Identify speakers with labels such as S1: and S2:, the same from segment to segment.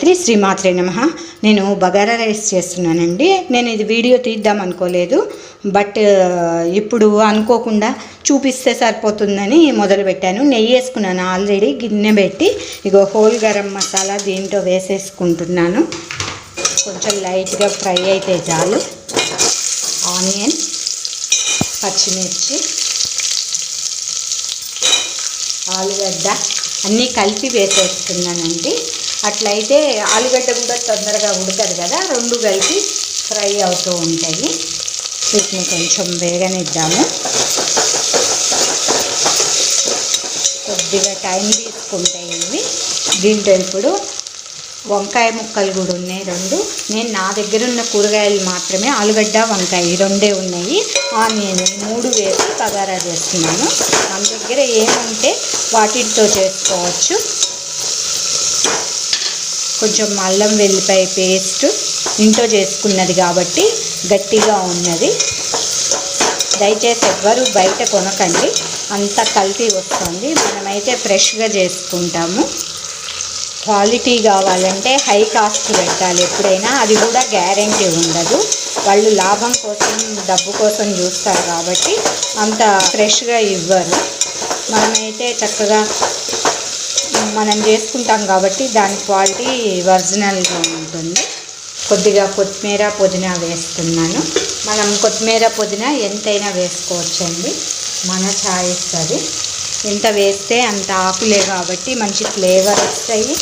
S1: గాయత్రి శ్రీమాత్రే నమ. నేను బగారా రైస్ చేస్తున్నానండి. నేను ఇది వీడియో తీద్దాం అనుకోలేదు. బట్ ఇప్పుడు అనుకోకుండా చూపిస్తే సరిపోతుందని మొదలుపెట్టాను నెయ్యి వేసుకున్నాను ఆల్రెడీ గిన్నె పెట్టి. ఇగో హోల్ గరం మసాలా దీంట్లో వేసేసుకుంటున్నాను. కొంచెం లైట్గా ఫ్రై అయితే చాలు. ఆనియన్ పచ్చిమిర్చి ఆలుగడ్డ అన్నీ కలిపి వేసేస్తున్నానండి. అట్లయితే ఆలుగడ్డ కూడా తొందరగా ఉడకదు కదా రెండు కలిపి ఫ్రై అవుతూ ఉంటాయి. వీటిని కొంచెం వేగనిద్దాము. కొద్దిగా టైం తీసుకుంటాయి ఇవి దీంట్లో ఇప్పుడు వంకాయ ముక్కలు కూడా ఉన్నాయి రెండు. నేను నా దగ్గర ఉన్న కూరగాయలు మాత్రమే ఆలుగడ్డ వంకాయ రెండే ఉన్నాయి. ఆనియన్ మూడు వేసి పగారా చేస్తున్నాను. మన దగ్గర ఏముంటే వాటితో చేసుకోవచ్చు. కొంచెం అల్లం వెల్లిపాయ పేస్ట్ ఇంట్లో చేసుకున్నది కాబట్టి గట్టిగా ఉన్నది. దయచేసి ఎవ్వరు బయట కొనకండి. అంత కల్తీ వస్తుంది. మనమైతే ఫ్రెష్గా చేసుకుంటాము. క్వాలిటీ కావాలంటే హై కాస్ట్ పెట్టాలి. ఎప్పుడైనా అది కూడా గ్యారంటీ ఉండదు. వాళ్ళు లాభం కోసం డబ్బు కోసం చూస్తారు కాబట్టి అంత ఫ్రెష్గా ఇవ్వరు. మనమైతే చక్కగా మనం చేసుకుంటాం కాబట్టి దాని క్వాలిటీ ఒరిజినల్గా ఉంటుంది. కొద్దిగా కొత్తిమీర పుదీనా వేస్తున్నాను. మనం కొత్తిమీర పుదీనా ఎంతైనా వేసుకోవచ్చండి. మన ఛాయిస్ అది. ఎంత వేస్తే అంత ఆకులే కాబట్టి మంచి ఫ్లేవర్ వస్తాయి.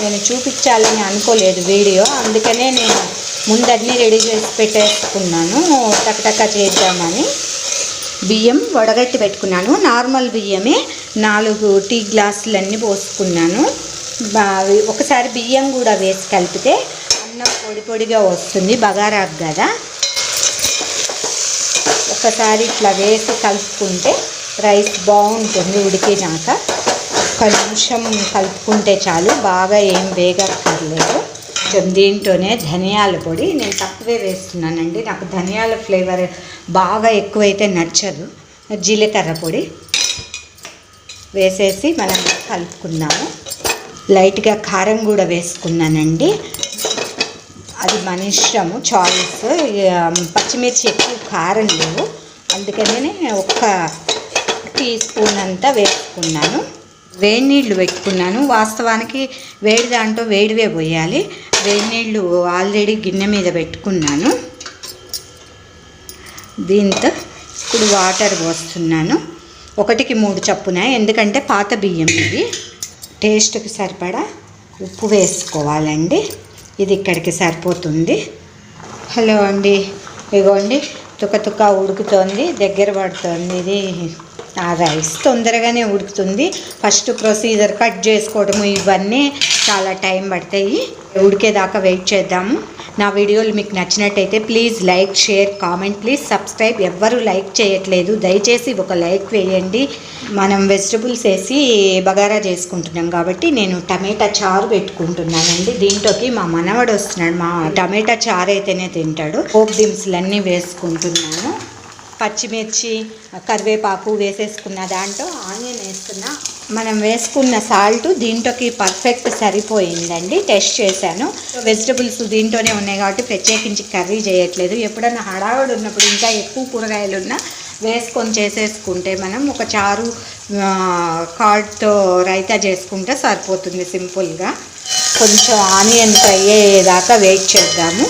S1: నేను చూపించాలని అనుకోలేదు వీడియో. అందుకనే నేను ముందన్నీ రెడీ చేసి పెట్టేసుకున్నాను. టకటక చేద్దామని. బియ్యం వడగట్టి పెట్టుకున్నాను. నార్మల్ బియ్యమే. నాలుగు టీ గ్లాసులన్నీ పోసుకున్నాను. బావి ఒకసారి బియ్యం కూడా వేసి కలిపితే అన్నం పొడి పొడిగా వస్తుంది బగారాకు కదా. ఒకసారి ఇట్లా వేసి కలుపుకుంటే రైస్ బాగుంటుంది ఉడికినాక. ఒక నిమిషం కలుపుకుంటే చాలు బాగా ఏం వేగక్కర్లేదు. కొంచెం దీంట్లోనే ధనియాల పొడి నేను తక్కువే వేస్తున్నానండి. నాకు ధనియాల ఫ్లేవర్ బాగా ఎక్కువైతే నచ్చదు. జీలకర్ర పొడి. వేసేసి మనం కలుపుకున్నాము. లైట్గా కారం కూడా వేసుకున్నానండి. అది మన ఇష్టము చాయిస్. పచ్చిమిర్చి ఎక్కువ కారం లేవు. అందుకనే ఒక్క టీ స్పూన్ అంతా వేసుకున్నాను. వేడి నీళ్ళు పెట్టుకున్నాను. వాస్తవానికి వేడి దాంట్లో వేడివే పోయాలి. వేడి నీళ్ళు ఆల్రెడీ గిన్నె మీద పెట్టుకున్నాను. దీంతో ఇప్పుడు వాటర్ పోస్తున్నాను. ఒకటికి మూడు చప్పున ఎందుకంటే పాత బియ్యం ఇది. టేస్ట్కి సరిపడా ఉప్పు వేసుకోవాలండి. ఇది ఇక్కడికి సరిపోతుంది. హలో అండి ఇగోండి తుక తుక ఉడుకుతోంది దగ్గర పడుతోంది. ఇది ఆ రైస్ తొందరగానే ఉడుకుతుంది. ఫస్ట్ ప్రొసీజర్ కట్ చేసుకోవడము ఇవన్నీ చాలా టైం పడతాయి. ఉడికేదాకా వెయిట్ చేద్దాము. నా వీడియోలు మీకు నచ్చినట్టయితే please like share comment. Please subscribe. ఎవ్వరు లైక్ చేయట్లేదు. దయచేసి ఒక లైక్ వేయండి. మనం వెజిటబుల్స్ వేసి బగారా చేసుకుంటున్నాం కాబట్టి నేను టమాటా చారు పెట్టుకుంటున్నానండి. దీంట్లోకి మా మనవడు వస్తున్నాడు. మా టమాటా చారు అయితేనే తింటాడు. పోప్ దినుసులు అన్నీ వేసుకుంటున్నాను. పచ్చిమిర్చి కరివేపాకు వేసేసుకున్న దాంట్లో ఆనియన్ వేసుకున్న మనం వేసుకున్న సాల్ట్ దీంట్లోకి పర్ఫెక్ట్ సరిపోయిందండి. టెస్ట్ చేశాను. వెజిటబుల్స్ దీంట్లోనే ఉన్నాయి కాబట్టి ప్రత్యేకించి కర్రీ చేయట్లేదు. ఎప్పుడన్నా హడావుడు ఉన్నప్పుడు ఇంకా ఎక్కువ కూరగాయలు ఉన్నా వేసుకొని చేసేసుకుంటే మనం ఒక చారు కార్డ్తో రైతా చేసుకుంటే సరిపోతుంది సింపుల్గా. కొంచెం ఆనియన్ ఫ్రై అయ్యేదాకా వెయిట్ చేద్దాము.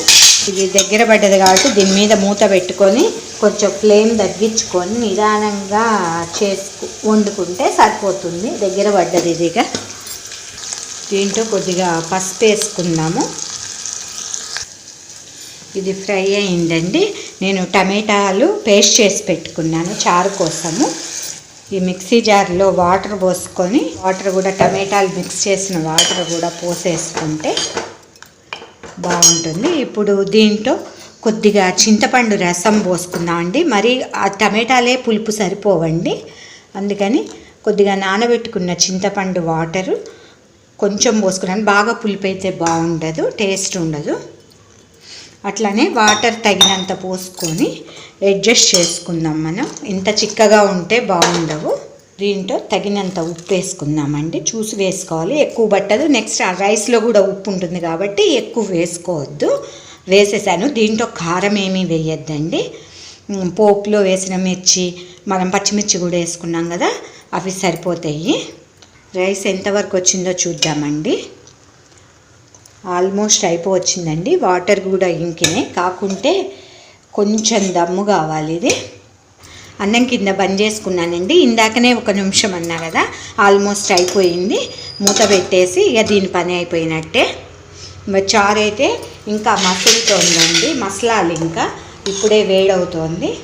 S1: ఇది దగ్గర పడ్డది కాబట్టి దీని మీద మూత పెట్టుకొని కొంచెం ఫ్లేమ్ తగ్గించుకొని నిదానంగా చేసుకు వండుకుంటే సరిపోతుంది. దగ్గర పడ్డది ఇదిగా దీంట్లో కొద్దిగా పసుపు వేసుకుందాము. ఇది ఫ్రై అయిందండి. నేను టమాటాలు పేస్ట్ చేసి పెట్టుకున్నాను చారు కోసము. ఈ మిక్సీ జార్లో వాటర్ పోసుకొని వాటర్ కూడా టమాటాలు మిక్స్ చేసిన వాటర్ కూడా పోసేసుకుంటే బాగుంటుంది. ఇప్పుడు దీంట్లో కొద్దిగా చింతపండు రసం పోసుకుందామండి మరి ఆ టమాటాలే పులుపు సరిపోవండి. అందుకని కొద్దిగా నానబెట్టుకున్న చింతపండు వాటరు కొంచెం పోసుకున్నాను. బాగా పులుపు అయితే బాగుండదు టేస్ట్ ఉండదు. అట్లానే వాటర్ తగినంత పోసుకొని అడ్జస్ట్ చేసుకుందాం మనం. ఇంత చిక్కగా ఉంటే బాగుండవు. దీంట్లో తగినంత ఉప్పు వేసుకుందామండి. చూసి వేసుకోవాలి. ఎక్కువ పట్టదు. నెక్స్ట్ ఆ రైస్లో కూడా ఉప్పు ఉంటుంది కాబట్టి ఎక్కువ వేసుకోవద్దు. వేసేసాను. దీంట్లో కారం ఏమీ వేయొద్దండి. పోపులో వేసిన మిర్చి మనం పచ్చిమిర్చి కూడా వేసుకున్నాం కదా అవి సరిపోతాయి. రైస్ ఎంతవరకు వచ్చిందో చూద్దామండి. ఆల్మోస్ట్ అయిపోవచ్చిందండి. వాటర్ కూడా ఇంకినాయి కాకుంటే కొంచెం దమ్ము కావాలి ఇది. అన్నం కింద బంద్ చేసుకున్నానండి. ఇందాకనే ఒక నిమిషం అన్నా కదా ఆల్మోస్ట్ అయిపోయింది. మూత పెట్టేసి ఇక దీని పని అయిపోయినట్టే. మరి చారు అయితే ఇంకా మసులుతోందండి మసలాలి ఇంకా. ఇప్పుడే వేడవుతోంది.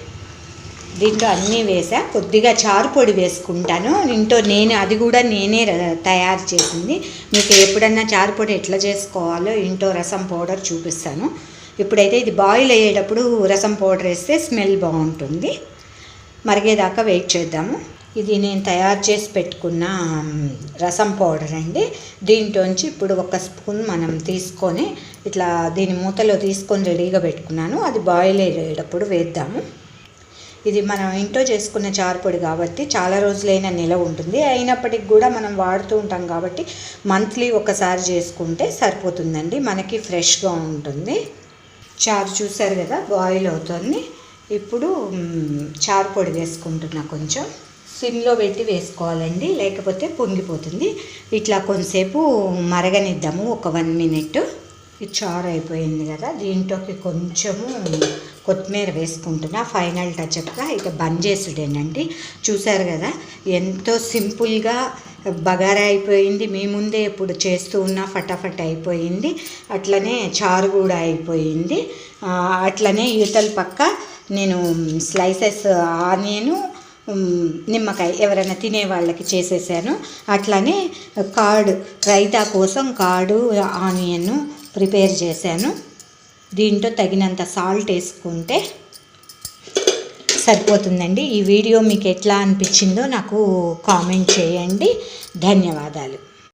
S1: దీంట్లో అన్నీ వేసా. కొద్దిగా చారు పొడి వేసుకుంటాను. ఇంట్లో నేను అది కూడా నేనే తయారు చేసింది. మీకు ఎప్పుడన్నా చారు పొడి ఎట్లా చేసుకోవాలో ఇంట్లో రసం పౌడర్ చూపిస్తాను. ఇప్పుడైతే ఇది బాయిల్ అయ్యేటప్పుడు రసం పౌడర్ వేస్తే స్మెల్ బాగుంటుంది. మరిగేదాకా వెయిట్ చేద్దాము. ఇది నేను తయారు చేసి పెట్టుకున్న రసం పౌడర్ అండి. దీంట్లోంచి ఇప్పుడు ఒక స్పూన్ మనం తీసుకొని ఇట్లా దీని మూతలో తీసుకొని రెడీగా పెట్టుకున్నాను. అది బాయిల్ అయ్యేటప్పుడు వేద్దాము. ఇది మనం ఇంట్లో చేసుకున్న చారుపొడి కాబట్టి చాలా రోజులైనా నిలవ ఉంటుంది. అయినప్పటికి కూడా మనం వాడుతూ ఉంటాం కాబట్టి మంత్లీ ఒకసారి చేసుకుంటే సరిపోతుందండి. మనకి ఫ్రెష్గా ఉంటుంది. చారు చూసారు కదా బాయిల్ అవుతుంది. ఇప్పుడు మ్, చారు పొడి వేసుకుంటున్నా కొంచెం. సిమ్లో పెట్టి వేసుకోవాలండి లేకపోతే పొంగిపోతుంది. ఇట్లా కొంతసేపు మరగనిద్దాము ఒక వన్ మినిట్. ఇది చారు అయిపోయింది కదా దీంట్లోకి కొంచెము కొత్తిమీర వేసుకుంటున్నా. ఫైనల్ టచ్గా ఇక బంద్ చేసుడేనండి చూసారు కదా ఎంతో సింపుల్గా బగారా అయిపోయింది. మీ ముందే ఇప్పుడు చేస్తూ ఉన్నా ఫటాఫట్ అయిపోయింది. అట్లనే చారు కూడా అయిపోయింది. అట్లనే ఈతల పక్క నేను స్లైసెస్ ఆనియను నిమ్మకాయ ఎవరైనా తినే వాళ్ళకి చేసేసాను. అట్లానే కాడు రైతా కోసం కార్డు ఆనియన్ ప్రిపేర్ చేశాను. దీంట్లో తగినంత సాల్ట్ వేసుకుంటే సరిపోతుందండి. ఈ వీడియో మీకు ఎట్లా అనిపించిందో నాకు కామెంట్ చేయండి. ధన్యవాదాలు.